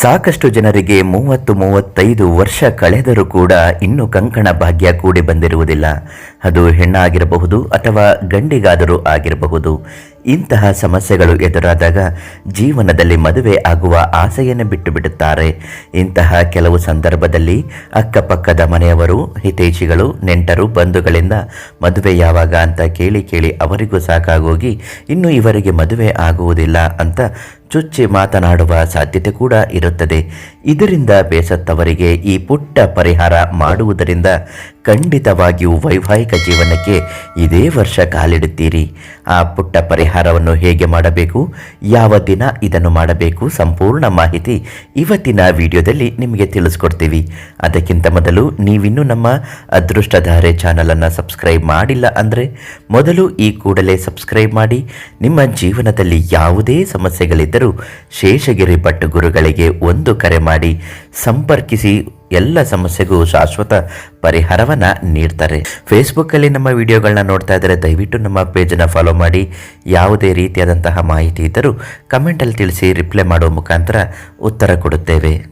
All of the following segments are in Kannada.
ಸಾಕಷ್ಟು ಜನರಿಗೆ ಮೂವತ್ತು ಮೂವತ್ತೈದು ವರ್ಷ ಕಳೆದರೂ ಕೂಡ ಇನ್ನೂ ಕಂಕಣ ಭಾಗ್ಯ ಕೂಡಿ ಬಂದಿರುವುದಿಲ್ಲ. ಅದು ಹೆಣ್ಣಾಗಿರಬಹುದು ಅಥವಾ ಗಂಡಿಗಾದರೂ ಆಗಿರಬಹುದು. ಇಂತಹ ಸಮಸ್ಯೆಗಳು ಎದುರಾದಾಗ ಜೀವನದಲ್ಲಿ ಮದುವೆ ಆಗುವ ಆಸೆಯನ್ನು ಬಿಟ್ಟು ಬಿಡುತ್ತಾರೆ ಇಂತಹ ಕೆಲವು ಸಂದರ್ಭದಲ್ಲಿ ಅಕ್ಕಪಕ್ಕದ ಮನೆಯವರು, ಹಿತೈಷಿಗಳು, ನೆಂಟರು, ಬಂಧುಗಳಿಂದ ಮದುವೆ ಯಾವಾಗ ಅಂತ ಕೇಳಿ ಕೇಳಿ ಅವರಿಗೂ ಸಾಕಾಗೋಗಿ ಇನ್ನು ಇವರಿಗೆ ಮದುವೆ ಆಗುವುದಿಲ್ಲ ಅಂತ ಚುಚ್ಚಿ ಮಾತನಾಡುವ ಸಾಧ್ಯತೆ ಕೂಡ ಇರುತ್ತದೆ. ಇದರಿಂದ ಬೇಸತ್ತವರಿಗೆ ಈ ಪುಟ್ಟ ಪರಿಹಾರ ಮಾಡುವುದರಿಂದ ಖಂಡಿತವಾಗಿಯೂ ವೈವಾಹಿಕ ಜೀವನಕ್ಕೆ ಇದೇ ವರ್ಷ ಕಾಲಿಡುತ್ತೀರಿ. ಆ ಪುಟ್ಟ ಪರಿಹಾರವನ್ನು ಹೇಗೆ ಮಾಡಬೇಕು? ಯಾವ ದಿನ ಇದನ್ನು ಮಾಡಬೇಕು? ಸಂಪೂರ್ಣ ಮಾಹಿತಿ ಇವತ್ತಿನ ವಿಡಿಯೋದಲ್ಲಿ ನಿಮಗೆ ತಿಳಿಸ್ಕೊಡ್ತೀವಿ. ಅದಕ್ಕಿಂತ ಮೊದಲು ನೀವಿನ್ನೂ ನಮ್ಮ ಅದೃಷ್ಟಧಾರೆ ಚಾನಲನ್ನು ಸಬ್ಸ್ಕ್ರೈಬ್ ಮಾಡಿಲ್ಲ ಅಂದರೆ ಮೊದಲು ಈ ಕೂಡಲೇ ಸಬ್ಸ್ಕ್ರೈಬ್ ಮಾಡಿ. ನಿಮ್ಮ ಜೀವನದಲ್ಲಿ ಯಾವುದೇ ಸಮಸ್ಯೆಗಳಿದ್ದರೂ ಶೇಷಗಿರಿ ಭಟ್ ಗುರುಗಳಿಗೆ ಒಂದು ಕರೆ ಮಾಡಿ ಸಂಪರ್ಕಿಸಿ ಎಲ್ಲ ಸಮಸ್ಯೆಗೂ ಶಾಶ್ವತ ಪರಿಹಾರವನ್ನು ನೀಡ್ತಾರೆ. ಫೇಸ್ಬುಕ್ಕಲ್ಲಿ ನಮ್ಮ ವಿಡಿಯೋಗಳನ್ನ ನೋಡ್ತಾ ಇದ್ದರೆ ದಯವಿಟ್ಟು ನಮ್ಮ ಪೇಜನ್ನು ಫಾಲೋ ಮಾಡಿ. ಯಾವುದೇ ರೀತಿಯಾದಂತಹ ಮಾಹಿತಿ ಇದ್ದರೂ ಕಮೆಂಟಲ್ಲಿ ತಿಳಿಸಿ ರಿಪ್ಲೈ ಮಾಡುವ ಮುಖಾಂತರ ಉತ್ತರ ಕೊಡುತ್ತೇವೆ.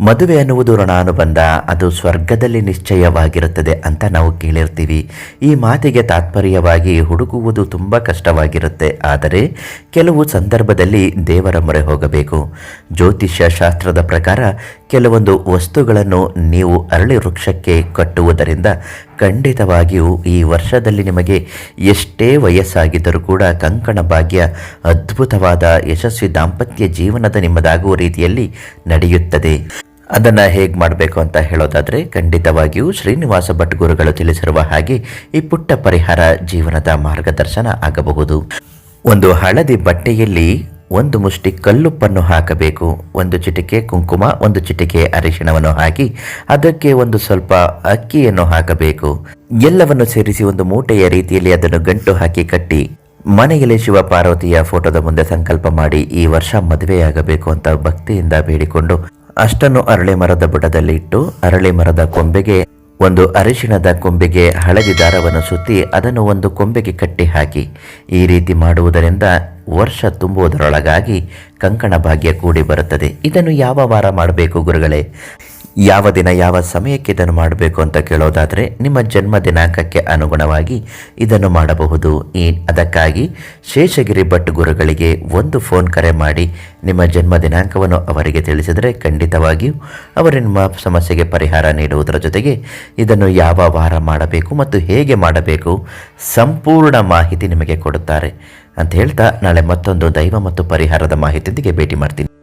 ಮದುವೆ ಅನ್ನುವುದು ಋಣಾನುಬಂಧ, ಅದು ಸ್ವರ್ಗದಲ್ಲಿ ನಿಶ್ಚಯವಾಗಿರುತ್ತದೆ ಅಂತ ನಾವು ಕೇಳಿರ್ತೀವಿ. ಈ ಮಾತಿಗೆ ತಾತ್ಪರ್ಯವಾಗಿ ಹುಡುಕುವುದು ತುಂಬ ಕಷ್ಟವಾಗಿರುತ್ತೆ. ಆದರೆ ಕೆಲವು ಸಂದರ್ಭದಲ್ಲಿ ದೇವರ ಮೊರೆ ಹೋಗಬೇಕು. ಜ್ಯೋತಿಷ್ಯ ಶಾಸ್ತ್ರದ ಪ್ರಕಾರ ಕೆಲವೊಂದು ವಸ್ತುಗಳನ್ನು ನೀವು ಅರಳಿ ವೃಕ್ಷಕ್ಕೆ ಕಟ್ಟುವುದರಿಂದ ಖಂಡಿತವಾಗಿಯೂ ಈ ವರ್ಷದಲ್ಲಿ ನಿಮಗೆ ಎಷ್ಟೇ ವಯಸ್ಸಾಗಿದ್ದರೂ ಕೂಡ ಕಂಕಣ ಭಾಗ್ಯ ಅದ್ಭುತವಾದ ಯಶಸ್ವಿ ದಾಂಪತ್ಯ ಜೀವನದ ನಿಮ್ಮದಾಗುವ ರೀತಿಯಲ್ಲಿ ನಡೆಯುತ್ತದೆ. ಅದನ್ನು ಹೇಗೆ ಮಾಡಬೇಕು ಅಂತ ಹೇಳೋದಾದರೆ ಖಂಡಿತವಾಗಿಯೂ ಶ್ರೀನಿವಾಸ ಭಟ್ ಗುರುಗಳು ತಿಳಿಸಿರುವ ಹಾಗೆ ಈ ಪುಟ್ಟ ಪರಿಹಾರ ಜೀವನದ ಮಾರ್ಗದರ್ಶನ ಆಗಬಹುದು. ಒಂದು ಹಳದಿ ಬಟ್ಟೆಯಲ್ಲಿ ಒಂದು ಮುಷ್ಟಿ ಕಲ್ಲುಪ್ಪನ್ನು ಹಾಕಬೇಕು, ಒಂದು ಚಿಟಿಕೆ ಕುಂಕುಮ, ಒಂದು ಚಿಟಿಕೆ ಅರಿಶಿಣವನ್ನು ಹಾಕಿ ಅದಕ್ಕೆ ಒಂದು ಸ್ವಲ್ಪ ಅಕ್ಕಿಯನ್ನು ಹಾಕಬೇಕು. ಎಲ್ಲವನ್ನು ಸೇರಿಸಿ ಒಂದು ಮೂಟೆಯ ರೀತಿಯಲ್ಲಿ ಅದನ್ನು ಗಂಟು ಹಾಕಿ ಕಟ್ಟಿ ಮನೆಯಲ್ಲಿ ಶಿವ ಪಾರ್ವತಿಯ ಫೋಟೋದ ಮುಂದೆ ಸಂಕಲ್ಪ ಮಾಡಿ ಈ ವರ್ಷ ಮದುವೆಯಾಗಬೇಕು ಅಂತ ಭಕ್ತಿಯಿಂದ ಬೇಡಿಕೊಂಡು ಅಷ್ಟನ್ನು ಅರಳಿ ಮರದ ಬುಡದಲ್ಲಿ ಇಟ್ಟು ಅರಳಿ ಮರದ ಕೊಂಬೆಗೆ ಒಂದು ಅರಿಶಿಣದ ಕೊಂಬೆಗೆ ಹಳದಿ ದಾರವನ್ನು ಸುತ್ತಿ ಅದನ್ನು ಒಂದು ಕೊಂಬೆಗೆ ಕಟ್ಟಿ ಹಾಕಿ. ಈ ರೀತಿ ಮಾಡುವುದರಿಂದ ವರ್ಷ ತುಂಬುವುದರೊಳಗಾಗಿ ಕಂಕಣ ಭಾಗ್ಯ ಕೂಡಿ ಬರುತ್ತದೆ. ಇದನ್ನು ಯಾವ ವಾರ ಮಾಡಬೇಕು ಗುರುಗಳೇ? ಯಾವ ದಿನ ಯಾವ ಸಮಯಕ್ಕೆ ಇದನ್ನು ಮಾಡಬೇಕು ಅಂತ ಕೇಳೋದಾದರೆ ನಿಮ್ಮ ಜನ್ಮ ದಿನಾಂಕಕ್ಕೆ ಅನುಗುಣವಾಗಿ ಇದನ್ನು ಮಾಡಬಹುದು. ಈ ಅದಕ್ಕಾಗಿ ಶೇಷಗಿರಿ ಭಟ್ ಗುರುಗಳಿಗೆ ಒಂದು ಫೋನ್ ಕರೆ ಮಾಡಿ ನಿಮ್ಮ ಜನ್ಮ ದಿನಾಂಕವನ್ನು ಅವರಿಗೆ ತಿಳಿಸಿದರೆ ಖಂಡಿತವಾಗಿಯೂ ಅವರು ನಿಮ್ಮ ಸಮಸ್ಯೆಗೆ ಪರಿಹಾರ ನೀಡುವುದರ ಜೊತೆಗೆ ಇದನ್ನು ಯಾವ ವಾರ ಮಾಡಬೇಕು ಮತ್ತು ಹೇಗೆ ಮಾಡಬೇಕು ಸಂಪೂರ್ಣ ಮಾಹಿತಿ ನಿಮಗೆ ಕೊಡುತ್ತಾರೆ. ಅಂತ ಹೇಳ್ತಾ ನಾಳೆ ಮತ್ತೊಂದು ದೈವ ಮತ್ತು ಪರಿಹಾರದ ಮಾಹಿತಿಯೊಂದಿಗೆ ಭೇಟಿ ಮಾಡ್ತೀನಿ.